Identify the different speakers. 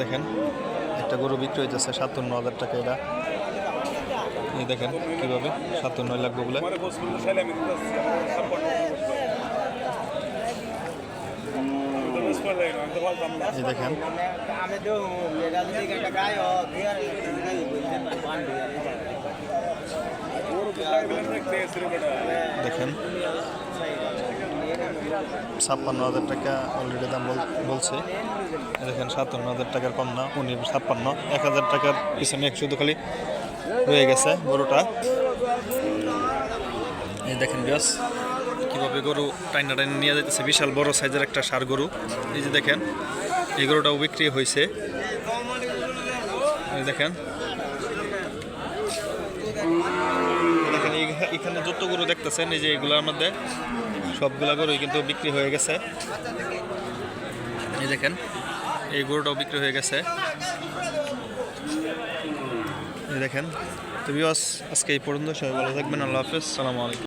Speaker 1: দেখেন, একটা গরু বিক্রি হইতেছে সাতান্ন হাজার টাকা এটা। দেখেন কীভাবে সাতান্ন লাগবে বলে
Speaker 2: শালে
Speaker 1: ছাপ্পান্ন হাজার টাকা অলরেডি দাম বল- বলছে। দেখেন, সাতান্ন হাজার টাকার কম না, উনি ছাপ্পান্ন। এক হাজার টাকার পিছনে এক শুধু খালি রয়ে গেছে গরুটা। এই দেখেন বিয়াস কীভাবে গরু টাইনা টাইনা নিয়ে যাইতেছে, বিশাল বড় সাইজের একটা সার গরু। এই যে দেখেন, এই গরুটাও বিক্রি হয়েছে দেখেন এই- এখানে যত গরু দেখতেছেন, এই যে এগুলোর মধ্যে সবগুলা গরুই কিন্তু বিক্রি হয়ে গেছে। এই দেখেন, এই গরুটাও বিক্রি হয়ে গেছে। দেখেন, তো বিয়স আজকে এই পর্যন্ত সবাই ভালো থাকবেন, আল্লাহ হাফিজ, সালামু আলাইকুম।